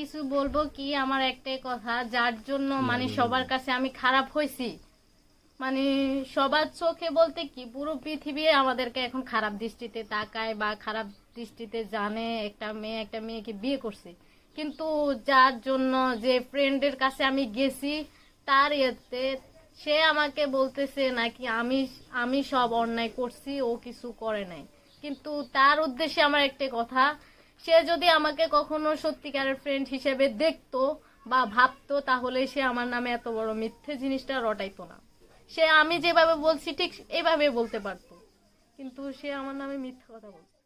কিছু বলব কি আমার একটাই কথা যার জন্য মানে সবার কাছে আমি খারাপ হয়েছি। মানে সবার চোখে বলতে কি পুরো পৃথিবী আমাদেরকে এখন খারাপ দৃষ্টিতে তাকায় বা খারাপ দৃষ্টিতে জানে একটা মেয়ে একটা মেয়েকে বিয়ে করছে। কিন্তু যার জন্য যে ফ্রেন্ডের কাছে আমি গেছি তার ইয়েতে সে আমাকে বলতেছে নাকি আমি আমি সব অন্যায় করছি ও কিছু করে নাই। কিন্তু তার উদ্দেশ্যে আমার একটা কথা সে যদি আমাকে কখনো সত্যিকারের ফ্রেন্ড হিসেবে দেখতো বা ভাবতো, তাহলে সে আমার নামে এত বড় মিথ্যে জিনিসটা রটাইতো না। সে আমি যেভাবে বলছি, ঠিক এভাবে বলতে পারতো। কিন্তু সে আমার নামে মিথ্যা কথা বলছে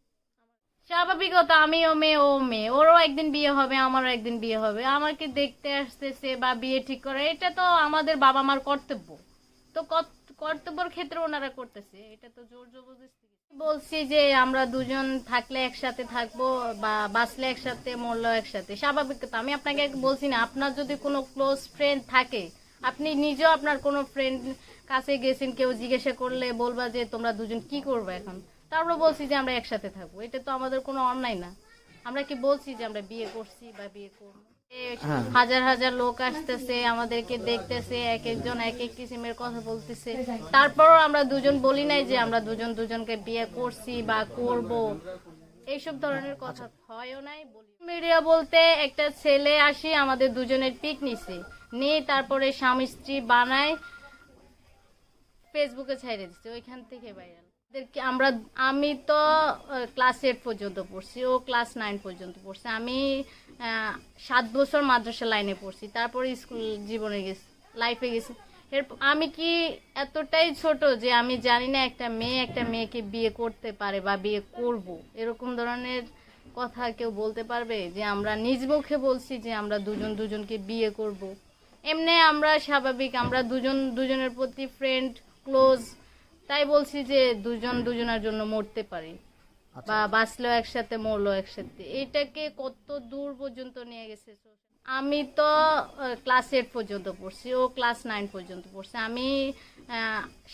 স্বাভাবিকতা, আমিও মেয়ে, ও মেয়ে। ওরও একদিন বিয়ে হবে, আমারও একদিন বিয়ে হবে। আমাকে দেখতে আসতেছে বা বিয়ে ঠিক করে, এটা তো আমাদের বাবা মার কর্তব্য। তো কর্তব্যর ক্ষেত্রে ওনারা করতেছে, এটা তো জোর জবরদস্তি। বলছি যে আমরা দুজন থাকলে একসাথে থাকব বা বাঁচলে একসাথে, মরলেও একসাথে। স্বাভাবিক কথা আমি আপনাকে বলছি না, আপনার যদি কোনো ক্লোজ ফ্রেন্ড থাকে, আপনি নিজেও আপনার কোনো ফ্রেন্ড কাছে গেছেন, কেউ জিজ্ঞাসা করলে বলবা যে তোমরা দুজন কি করবে এখন? তারপরে বলছি যে আমরা একসাথে থাকব। এটা তো আমাদের কোনো অন্যায় না। আমরা কি বলছি যে আমরা বিয়ে করছি বা বিয়ে করব? হাজার হাজার লোক আসতেছে আমাদেরকে দেখতেছে এক একজন এক এক কিসিমের কথা বলতেছে। তারপরও আমরা দুজন বলি নাই যে আমরা দুজন দুজনকে বিয়ে করছি বা করব। এইসব ধরনের কথা হয়ও নাই মিডিয়া বলতে একটা ছেলে আসি আমাদের দুজনের পিক নিছে নিয়ে তারপরে স্বামী স্ত্রী বানায় ফেসবুকে ছাইড়ে দিচ্ছে ওইখান থেকে ভাইরাল আমরা, আমি তো ক্লাস এইট পর্যন্ত পড়ছি, ও ক্লাস নাইন পর্যন্ত পড়ছে। আমি সাত বছর মাদ্রাসা লাইনে পড়ছি, তারপরে স্কুল জীবনে গেছি লাইফে গেছি। আমি কি এতটাই ছোট যে আমি জানি না একটা মেয়ে একটা মেয়েকে বিয়ে করতে পারে বা বিয়ে করব? এরকম ধরনের কথা কেউ বলতে পারবে? যে আমরা নিজ মুখে বলছি যে আমরা দুজন দুজনকে বিয়ে করব। এমনি আমরা স্বাভাবিক, আমরা দুজন দুজনের প্রতি ফ্রেন্ড ক্লোজ তাই বলছি যে দুজন দুজনের জন্য মরতে পারি। বা বাঁচলেও একসাথে মরলো একসাথে। এটাকে কত দূর পর্যন্ত নিয়ে গেছে আমি তো ক্লাস এইট পর্যন্ত পড়ছি ও ক্লাস নাইন পর্যন্ত পড়ছে। আমি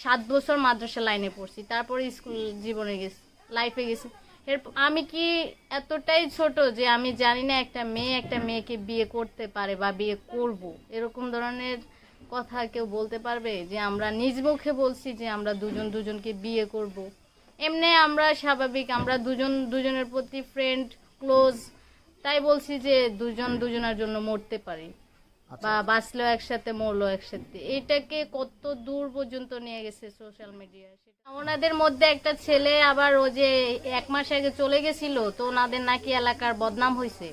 সাত বছর মাদ্রাসা লাইনে পড়ছি। তারপরে স্কুল জীবনে গেছি লাইফে গেছি। এর আমি কি এতটাই ছোট যে আমি জানি না একটা মেয়ে একটা মেয়েকে বিয়ে করতে পারে বা বিয়ে করব? এরকম ধরনের কথা কেউ বলতে পারবে? যে আমরা নিজ মুখে বলছি যে আমরা দুজন দুজনকে বিয়ে করব। এমনি আমরা স্বাভাবিক আমরা দুজন দুজনের প্রতি ফ্রেন্ড ক্লোজ তাই বলছি যে দুজন দুজনের জন্য মরতে পারি। বা বাঁচলেও একসাথে মরলেও একসাথে। এটাকে কত দূর পর্যন্ত নিয়ে গেছে সোশ্যাল মিডিয়া ওনাদের মধ্যে একটা ছেলে আবার ও যে এক মাস আগে চলে গেছিল তো ওনাদের নাকি এলাকার বদনাম হয়েছে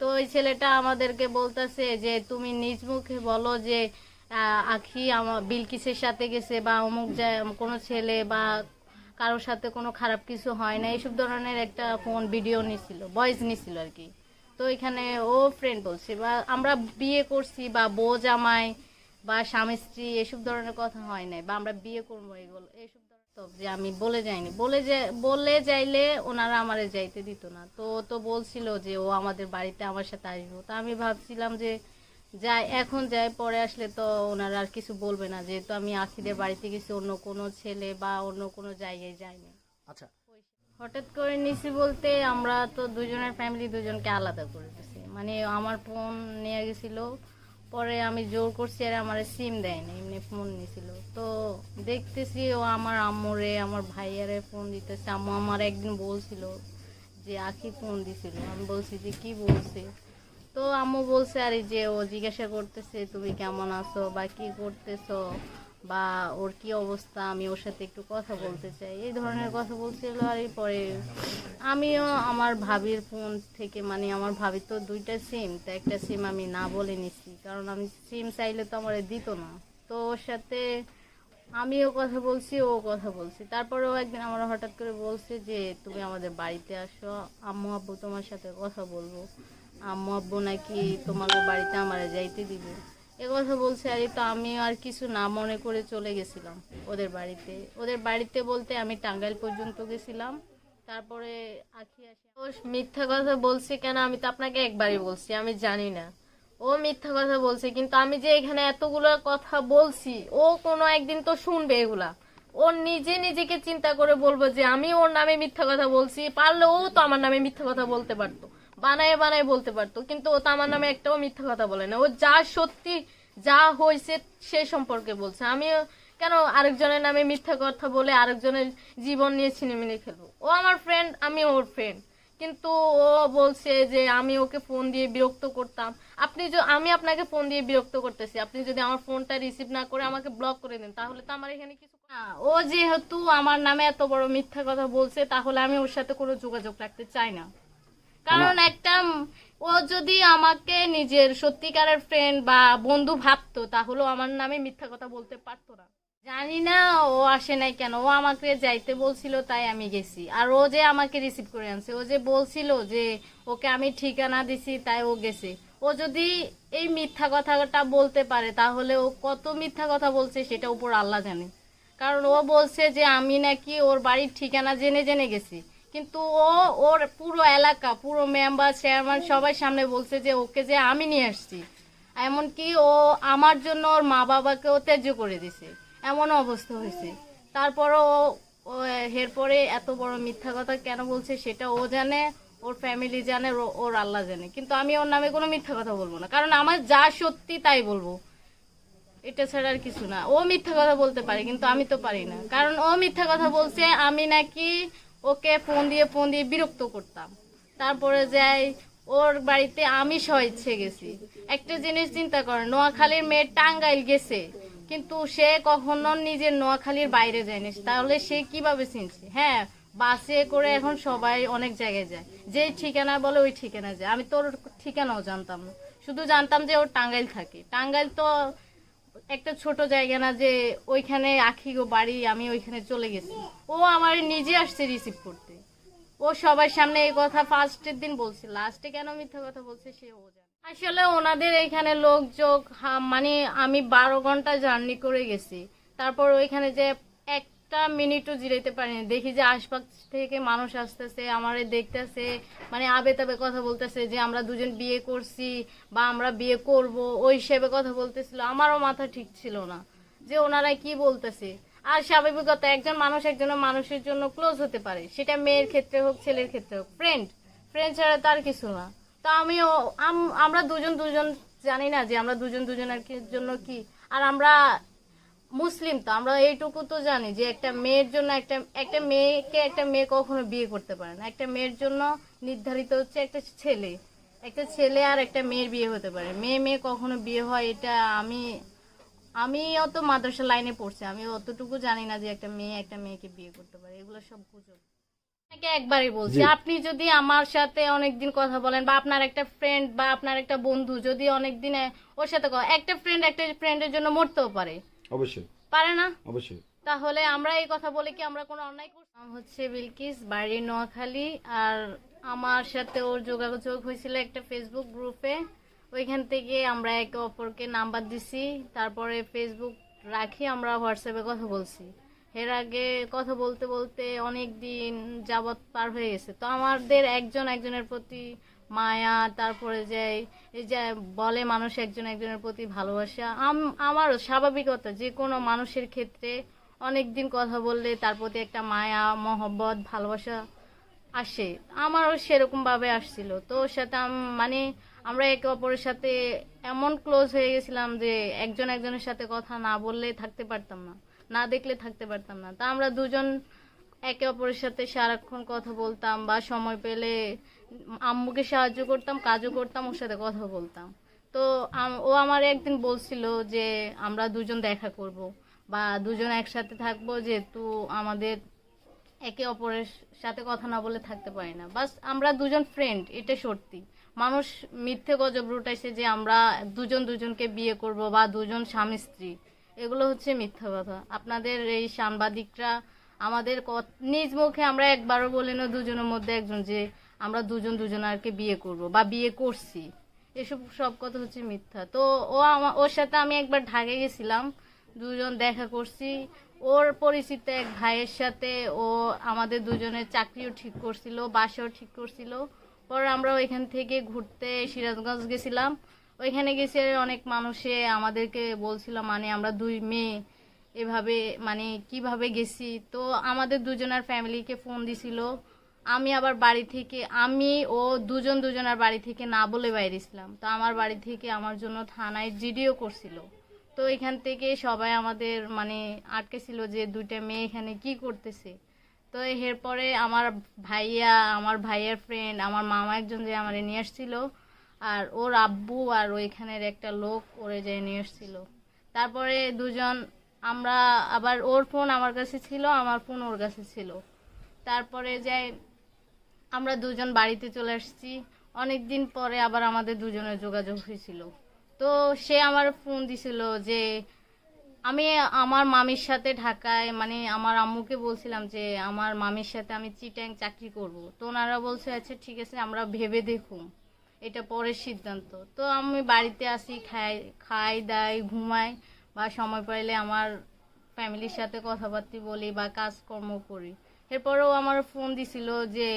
তো ওই ছেলেটা আমাদেরকে বলতেছে যে তুমি নিজ মুখে বলো যে আখি আমার বিলকিসের সাথে গেছে বা অমুক যায় কোনো ছেলে বা কারোর সাথে কোনো খারাপ কিছু হয় না, এইসব ধরনের একটা ফোন, ভিডিও নিছিল, ভয়েস নিছিল আর কি। তো এখানে ও ফ্রেন্ড বলছে, বা আমরা বিয়ে করছি বা বউ জামাই বা স্বামী স্ত্রী, এসব ধরনের কথা হয় নাই, বা আমরা বিয়ে করব এগুলো, এইসব যে আমি বলে যাইনি। বলে যে, বলে যাইলে ওনারা আমারে যাইতে দিত না। তো তো বলছিল যে ও আমাদের বাড়িতে আমার সাথে আসব। তো আমি ভাবছিলাম যে যাই এখন যাই পরে আসলে তো ওনারা আর কিছু বলবে না। যেহেতু আমি আখিদের বাড়িতে গেছি অন্য কোনো ছেলে বা অন্য কোনো জায়গায় যাইনি। আচ্ছা। হঠাৎ করে নিছি বলতে আমরা তো দুজনের ফ্যামিলি দুজনকে আলাদা করে দিছি। মানে আমার ফোন নিয়ে গেছিল পরে আমি জোর করছি আর আমার সিম দেয়নি এমনি ফোন নিছিল। তো দেখতেছি ও আমার আম্মুরে আমার ভাইয়ারে ফোন দিতেছে। আম্মু আমার একদিন বলছিল যে আখি ফোন দিছিল। আমি বলছি যে কি বলছে? তো আম্মু বলছে, আর যে ও জিজ্ঞাসা করতেছে, তুমি কেমন আছো বা কি করতেছো বা ওর কি অবস্থা? আমি ওর সাথে একটু কথা বলতে চাই। এই ধরনের কথা বলছিল আর পরে আমিও আমার ভাবির ফোন থেকে মানে আমার ভাবির তো দুইটা সিম তো একটা সিম আমি না বলে নিছি, কারণ আমি সিম চাইলে তো আমার দিত না। তো ওর সাথে আমিও কথা বলছি, ও কথা বলছি। তারপরেও একদিন আমার হঠাৎ করে বলছে যে, তুমি আমাদের বাড়িতে আসো, আম্মু আব্বু তোমার সাথে কথা বলব। আম্মু নাকি তোমাদের বাড়িতে আমার যাইতে দিবে। এ কথা বলছে আর, তো আমি আর কিছু না মনে করে চলে গেছিলাম ওদের বাড়িতে। ওদের বাড়িতে বলতে আমি টাঙ্গাইল পর্যন্ত গেছিলাম। তারপরে আখি আসে, ও মিথ্যা কথা বলছে কেন? আমি তো আপনাকে একবারই বলছি, আমি জানি না। ও মিথ্যা কথা বলছে, কিন্তু আমি যে এখানে এতগুলো কথা বলছি, ও কোনো একদিন তো শুনবে এগুলা। ও নিজে নিজেকে চিন্তা করে বলব যে আমি ওর নামে মিথ্যা কথা বলছি, পারলে ও তো আমার নামে মিথ্যা কথা বলতে পারতো। বানায় বানায় বলতে পারতো, কিন্তু ও তো আমার নামে একটাও মিথ্যা কথা বলে না। ও যা সত্যি যা হয়েছে সে সম্পর্কে বলছে। আমি কেন আরেকজনের নামে মিথ্যা কথা বলে আরেকজনের জীবন নিয়ে ছিনিমিনি খেলব? ও আমার ফ্রেন্ড আমি ওর ফ্রেন্ড কিন্তু ও বলছে যে আমি ওকে ফোন দিয়ে বিরক্ত করতাম। আপনি যে আমি আপনাকে ফোন দিয়ে বিরক্ত করতেছি। আপনি যদি আমার ফোনটা রিসিভ না করে আমাকে ব্লক করে দেন, তাহলে তো আমার এখানে কিছু ও যেহেতু আমার নামে এত বড় মিথ্যা কথা বলছে, তাহলে আমি ওর সাথে কোনো যোগাযোগ রাখতে চাই না। কারণ একটা ও যদি আমাকে নিজের সত্যিকারের ফ্রেন্ড বা বন্ধু ভাবতো তাহলেও আমার নামে মিথ্যা কথা বলতে পারতো না। জানি না ও আসে নাই কেন ও আমাকে যাইতে বলছিল তাই আমি গেছি। আর ও যে আমাকে রিসিভ করে আনছে ও যে বলছিল যে ওকে আমি ঠিকানা দিছি তাই ও গেছে। ও যদি এই মিথ্যা কথাটা বলতে পারে তাহলে ও কত মিথ্যা কথা বলছে সেটা উপর আল্লাহ জানে। কারণ ও বলছে যে আমি নাকি ওর বাড়ির ঠিকানা জেনে জেনে গেছি। কিন্তু ও, ওর পুরো এলাকা, পুরো মেম্বার চেয়ারম্যান সবাই সামনে বলছে যে ওকে যে আমি নিয়ে আসছি। এমনকি ও আমার জন্য ওর মা বাবাকেও ত্যায্য করে দিছে। এমন অবস্থা হয়েছে। তারপরও ও ও, এরপরে এত বড় মিথ্যা কথা কেন বলছে সেটা ও জানে, ওর ফ্যামিলি জানে, ও- ওর আল্লাহ জানে। কিন্তু আমি ওর নামে কোনো মিথ্যা কথা বলব না। কারণ আমার যা সত্যি তাই বলব। এটা ছাড়া আর কিছু না। ও মিথ্যা কথা বলতে পারে, কিন্তু আমি তো পারি না। কারণ ও মিথ্যা কথা বলছে, আমি নাকি ওকে ফোন দিয়ে ফোন দিয়ে বিরক্ত করতাম। তারপরে যাই, ওর বাড়িতে আমি সহ ইচ্ছে গেছি। একটা জিনিস চিন্তা করেন, নোয়াখালীর মেয়ে টাঙ্গাইল গেছে, কিন্তু সে কখনো নিজের নোয়াখালীর বাইরে যায়নি। তাহলে সে কীভাবে চিনছে? হ্যাঁ বাসে করে এখন সবাই অনেক জায়গায় যায়। যে ঠিকানা বলে ওই ঠিকানা যায়। আমি তো ওর ঠিকানাও জানতাম না। শুধু জানতাম যে ওর টাঙ্গাইল থাকে। টাঙ্গাইল তো একটা ছোট জায়গা না যে ওইখানে আখি গো বাড়ি, আমি ওইখানে চলে গেছি। ও আমার নিজে আসছে রিসিভ করতে। ও সবার সামনে এই কথা ফার্স্টের দিন বলছে লাস্টে কেন মিথ্যা কথা বলছে সে ও আসলে ওনাদের এখানে লোকযোগ মানে আমি বারো ঘণ্টা জার্নি করে গেছি। তারপর ওইখানে যে একটা মিনিটও জিরাইতে পারিনি। দেখি যে আশপাশ থেকে মানুষ আসতেছে, আমারে দেখতেছে মানে আবে তাবে কথা বলতেছে যে আমরা দুজন বিয়ে করছি বা আমরা বিয়ে করব, ওই হিসেবে কথা বলতেছিল। আমারও মাথা ঠিক ছিল না যে ওনারা কি বলতেছে। আর স্বাভাবিকতা, একজন মানুষ একজনের মানুষের জন্য ক্লোজ হতে পারে। সেটা মেয়ের ক্ষেত্রে হোক, ছেলের ক্ষেত্রে হোক। ফ্রেন্ড ফ্রেন্ড ছাড়া তার কিছু না। তো আমিও, আম- আমরা দুজন দুজন জানি না যে আমরা দুজন দুজনের জন্য কি। আর আমরা মুসলিম তো আমরা এইটুকু তো জানি যে একটা মেয়ের জন্য একটা একটা মেয়েকে একটা মেয়ে কখনো বিয়ে করতে পারে না। একটা মেয়ের জন্য নির্ধারিত হচ্ছে একটা ছেলে। একটা ছেলে আর একটা মেয়ের বিয়ে হতে পারে। মেয়ে মেয়ে কখনো বিয়ে হয় এটা আমি আমি অত মাদ্রাসা লাইনে পড়ছি আমি অতটুকু জানি না যে একটা মেয়ে একটা মেয়েকে বিয়ে করতে পারে। এগুলো সব গুজব। আপনাকে একবারই বলছি আপনি যদি আমার সাথে অনেকদিন কথা বলেন বা আপনার একটা ফ্রেন্ড বা আপনার একটা বন্ধু যদি অনেকদিন ওর সাথে একটা ফ্রেন্ড একটা ফ্রেন্ডের জন্য মরতেও পারে। অবশ্যই। পারে না? অবশ্যই। তাহলে আমরা এই কথা বলে কি আমরা কোনো অন্যায় করছি হচ্ছে বিলকিস বাড়ি নোয়াখালী আর আমার সাথে ওর যোগাযোগ হয়েছিল একটা ফেসবুক গ্রুপে ওইখান থেকে আমরা একে অপরকে নাম্বার দিছি তারপরে ফেসবুক রাখি আমরা হোয়াটসঅ্যাপে কথা বলছি। এর আগে কথা বলতে বলতে অনেক দিন যাবৎ পার হয়ে গেছে। তো আমাদের একজন একজনের প্রতি মায়া, তারপরে যে এই যে বলে মানুষ একজন একজনের প্রতি ভালোবাসা। আম- আমারও স্বাভাবিকতা যে কোনো মানুষের ক্ষেত্রে অনেক দিন কথা বললে তার প্রতি একটা মায়া, মহব্বত, ভালোবাসা আসে। আমারও সেরকমভাবে আসছিল। তো সাথে মানে আমরা একে অপরের সাথে এমন ক্লোজ হয়ে গেছিলাম যে একজন একজনের সাথে কথা না বললে থাকতে পারতাম না না দেখলে থাকতে পারতাম না। তা আমরা দুজন একে অপরের সাথে সারাক্ষণ কথা বলতাম বা সময় পেলে আম্মুকে সাহায্য করতাম, কাজও করতাম, ওর সাথে কথা বলতাম। তো ও আমার একদিন বলছিল যে, আমরা দুজন দেখা করব বা দুজন একসাথে থাকব যেহেতু আমাদের একে অপরের সাথে কথা না বলে থাকতে পারি না। বাস আমরা দুজন ফ্রেন্ড এটা সত্যি। মানুষ মিথ্যে গজব রুটাইছে যে আমরা দুজন দুজনকে বিয়ে করব বা দুজন স্বামী স্ত্রী। এগুলো হচ্ছে মিথ্যা কথা। আপনাদের এই সাংবাদিকরা আমাদের নিজ মুখে আমরা একবারও বলি না দুজনের মধ্যে একজন যে আমরা দুজন দুজন দুজনারকে বিয়ে করব বা বিয়ে করছি। এসব সব কথা হচ্ছে মিথ্যা। তো ও আমার ওর সাথে আমি একবার ঢাকে গেছিলাম, দুজন দেখা করছি। ওর পরিচিত এক ভাইয়ের সাথে ও আমাদের দুজনের চাকরিও ঠিক করছিল, বাসাও ঠিক করছিল। পরে আমরা ওইখান থেকে ঘুরতে সিরাজগঞ্জ গেছিলাম। ওইখানে গেছে অনেক মানুষে আমাদেরকে বলছিল মানে আমরা দুই মেয়ে, এভাবে মানে কীভাবে গেছি? তো আমাদের দুজনের ফ্যামিলিকে ফোন দিছিল। আমি আবার বাড়ি থেকে, আমি ও দুজন দুজনের বাড়ি থেকে না বলে বাইরেছিলাম তো আমার বাড়ি থেকে আমার জন্য থানায় জিডিও করছিল। তো এখান থেকে সবাই আমাদের মানে আটকে ছিল যে দুইটা মেয়ে এখানে কি করতেছে। তো এরপরে আমার ভাইয়া, আমার ভাইয়ার ফ্রেন্ড আমার মামা একজন যে আমার নিয়ে আসছিল, আর ওর আব্বু আর ওইখানের একটা লোক ওরে যে নিয়ে এসেছিল তারপরে দুজন, আমরা আবার ওর ফোন আমার কাছে ছিল, আমার ফোন ওর কাছে ছিল। তারপরে যাই আমরা দুজন বাড়িতে চলে আসছি অনেক দিন পরে আবার আমাদের দুজনের যোগাযোগ হয়েছিল। তো সে আমার ফোন দিছিল যে, আমি আমার মামির সাথে ঢাকায় মানে আমার আম্মুকে বলছিলাম যে, আমার মামির সাথে আমি চিটাং চাকরি করব। তো ওনারা বলছে আচ্ছা ঠিক আছে, আমরা ভেবে দেখুন। এটা পরের সিদ্ধান্ত। তো আমি বাড়িতে আসি, খাই খাই, দাই, ঘুমাই, বা সময় পাইলে আমার ফ্যামিলির সাথে কথাবার্তা বলি বা কাজকর্ম করি। এরপরেও আমার ফোন দিছিল যে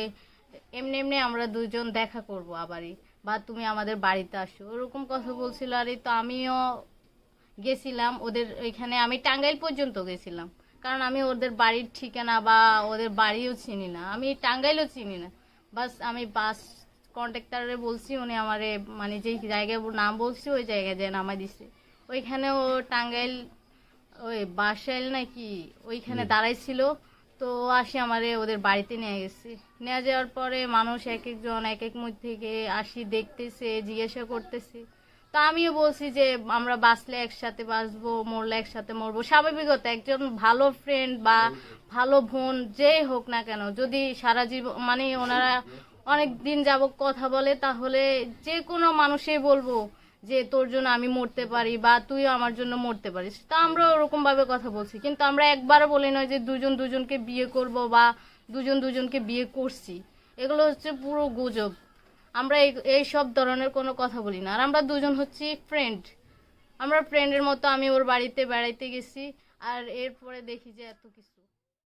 এমনি এমনি আমরা দুজন দেখা করব আবারই। বা তুমি আমাদের বাড়িতে আসো। ওরকম কথা বলছিল আর এই তো আমিও গেছিলাম। ওদের ওইখানে আমি টাঙ্গাইল পর্যন্ত গেছিলাম। কারণ আমি ওদের বাড়ির ঠিকানা বা ওদের বাড়িও চিনি না। আমি টাঙ্গাইলও চিনি না। বাস আমি বাস কন্ট্রাক্টারে বলছি উনি আমারে মানে যেই জায়গায় নাম বলছি ওই জায়গায় যে নামাই দিছে। ওইখানে ও টাঙ্গাইল ওই বাসাইল নাকি ওইখানে দাঁড়াইছিল। তো আসি আমারে ওদের বাড়িতে নিয়ে গেছে। নিয়ে যাওয়ার পরে মানুষ এক একজন এক এক মুখ থেকে আসি, দেখতেছে, জিজ্ঞাসা করতেছে। তা আমিও বলছি যে, আমরা বাঁচলে একসাথে বাঁচবো, মরলে একসাথে মরবো। স্বাভাবিকত একজন ভালো ফ্রেন্ড বা ভালো বোন যেই হোক না কেন, যদি সারা জীবন মানে ওনারা অনেক দিন যাব কথা বলে, তাহলে যে কোনো মানুষই বলব যে তোর জন্য আমি মরতে পারি বা তুইও আমার জন্য মরতে পারিস। তা আমরা ওরকম ভাবে কথা বলছি। কিন্তু আমরা একবারও বলি নয় যে দুজন দুজনকে বিয়ে করব বা দুজন দুজনকে বিয়ে করছি। এগুলো হচ্ছে পুরো গুজব। আমরা এই- এই সব ধরনের কোনো কথা বলি না। আর আমরা দুজন হচ্ছি ফ্রেন্ড আমরা ফ্রেন্ডের মতো আমি ওর বাড়িতে বেড়াইতে গেছি। আর এরপরে দেখি যে এত কিছু